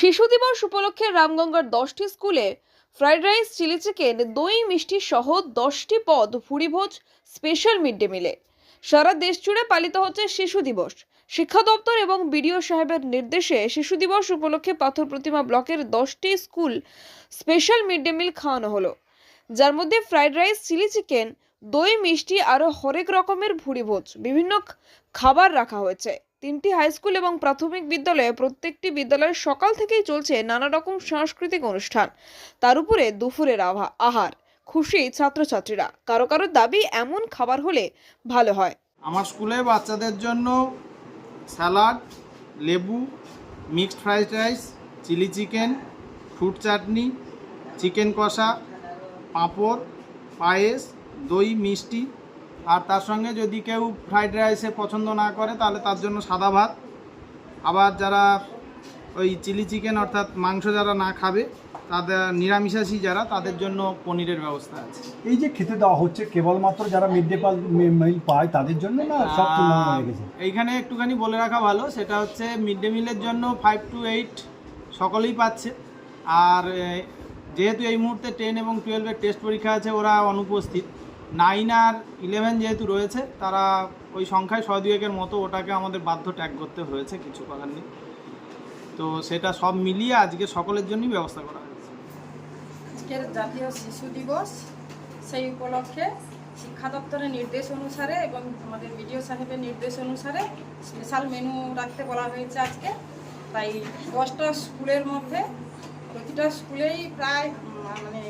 শিশু দিবস উপলক্ষে রামগঙ্গার দশটি স্কুলে ফ্রাইড রাইস, চিলি চিকেন, দই, মিষ্টি সহ দশটি পদ ভুরিভোজ স্পেশাল মিড ডে মিলে। সারা দেশ জুড়ে পালিত হচ্ছে শিশু দিবস। শিক্ষা দপ্তর এবং বিডিও সাহেবের নির্দেশে শিশু দিবস উপলক্ষে পাথর প্রতিমা ব্লকের দশটি school special mid day meal খাওয়ানো হলো। যার মধ্যে ফ্রাইড রাইস, চিলি চিকেন দই, মিষ্টি আরও হরেক রকমের ভুরিভোজ বিভিন্ন খাবার রাখা হয়েছে। তিনটি হাই স্কুল এবং প্রাথমিক বিদ্যালয়ে প্রত্যেকটি বিদ্যালয়ে সকাল থেকেই চলছে নানা রকম সাংস্কৃতিক অনুষ্ঠান। তার উপরে দুপুরের আভা- আহার, খুশি ছাত্রছাত্রীরা। কারও কারও দাবি এমন খাবার হলে ভালো হয়। আমার স্কুলে বাচ্চাদের জন্য স্যালাড, লেবু, mixed fried rice, chilli chicken, fruit chutney, chicken কষা, পাঁপড়, পায়েস দই মিষ্টি আর তার সঙ্গে যদি কেউ ফ্রাইড রাইসে পছন্দ না করে তাহলে তার জন্য সাদা ভাত। আবার যারা ওই চিলি চিকেন অর্থাৎ মাংস যারা না খাবে তাদের নিরামিষাশী যারা তাদের জন্য পনিরের ব্যবস্থা আছে। এই যে খেতে দেওয়া হচ্ছে কেবলমাত্র যারা মিড ডে মিল পায় তাদের জন্য না সব এইখানে একটুখানি বলে রাখা ভালো সেটা হচ্ছে মিড ডে মিলের জন্য ফাইভ টু এইট সকলেই পাচ্ছে। আর যেহেতু এই মুহূর্তে টেন এবং টুয়েলভের টেস্ট পরীক্ষা আছে ওরা অনুপস্থিত। নাইন আর ইলেভেন যেহেতু রয়েছে, তারা ওই সংখ্যায় ছয় দুয়েকের মতো ওটাকে আমাদের বাধ্য ট্যাগ করতে হয়েছে, কিছু করার নেই। তো সেটা সব মিলিয়ে আজকে সকলের জন্যই ব্যবস্থা করা হয়েছে। আজকের জাতীয় শিশু দিবস, সেই উপলক্ষে শিক্ষা দপ্তরের নির্দেশ অনুসারে এবং আমাদের বিডিও সাহেবের নির্দেশ অনুসারে স্পেশাল মেনু রাখতে বলা হয়েছে আজকে। তাই দশটা স্কুলের মধ্যে প্রতিটা স্কুলেই প্রায় উম, মানে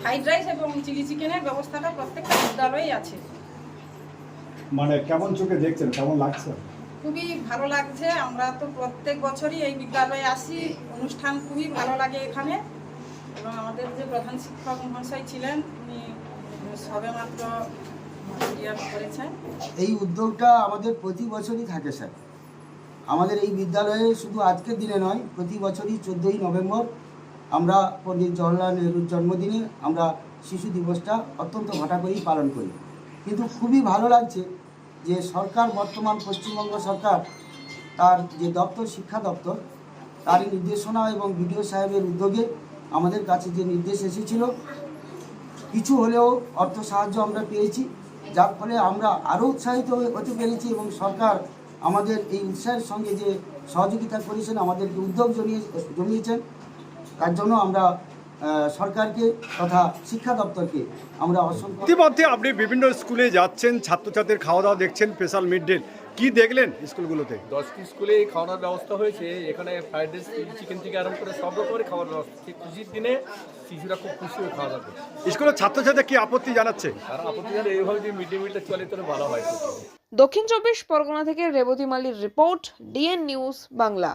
ফ্রাইড রাইস এবং চিলি চিকেনের ব্যবস্থাটা প্রত্যেকটা বিদ্যালয়েই আছে। মানে কেমন চোখে দেখছেন? কেমন লাগছে? খুবই ভালো লাগছে। আমরা তো প্রত্যেক বছরই এই বিদ্যালয়ে আসি। অনুষ্ঠান খুবই ভালো লাগে এখানে। এবং আমাদের যে প্রধান শিক্ষক মহাশয় ছিলেন উনি সবেমাত্র করেছেন। এই উদ্যোগটা আমাদের প্রতি বছরই থাকে স্যার। আমাদের এই বিদ্যালয়ে শুধু আজকের দিনে নয় প্রতি বছরই চোদ্দোই নভেম্বর আমরা পণ্ডিত জওয়াহরলাল নেহরুর জন্মদিনে আমরা শিশু দিবসটা অত্যন্ত ঘটা করেই পালন করি। কিন্তু খুবই ভালো লাগছে যে সরকার, বর্তমান পশ্চিমবঙ্গ সরকার, তার যে দপ্তর, শিক্ষা দপ্তর, তারই নির্দেশনা এবং বিডিও সাহেবের উদ্যোগে আমাদের কাছে যে নির্দেশ এসেছিল, কিছু হলেও অর্থ সাহায্য আমরা পেয়েছি, যার ফলে আমরা আরও উৎসাহিত হতে পেরেছি এবং সরকার আমাদের এই উৎসাহের সঙ্গে যে সহযোগিতা করেছেন, আমাদেরকে উদ্যোগ জমিয়ে জমিয়েছেন তার জন্য আমরা সরকারকে তথা শিক্ষা দপ্তরকে আমরা অসংখ্য ইতিমধ্যে আপনি বিভিন্ন স্কুলে যাচ্ছেন ছাত্রছাত্রীর খাওয়া দাওয়া দেখছেন স্পেশাল মিড ডে কি দেখলেন স্কুলগুলোতে? দশটি স্কুলে এই খাওয়ানোর ব্যবস্থা হয়েছে। এখানে ফ্রাইড রাইস চিকেন থেকে আরম্ভ করে সব রকমের খাবার ব্যবস্থা। সেই খুশির দিনে শিশুরা খুব খুশি হয়ে খাওয়া দাওয়া স্কুলের ছাত্রছাত্রী কি আপত্তি জানাচ্ছে? আর আপত্তি জানে এইভাবে যদি মিড ডে মিলটা চলে তাহলে ভালো হয়। দক্ষিণ চব্বিশ পরগনা থেকে রেবতী মালির রিপোর্ট ডিএন নিউজ বাংলা।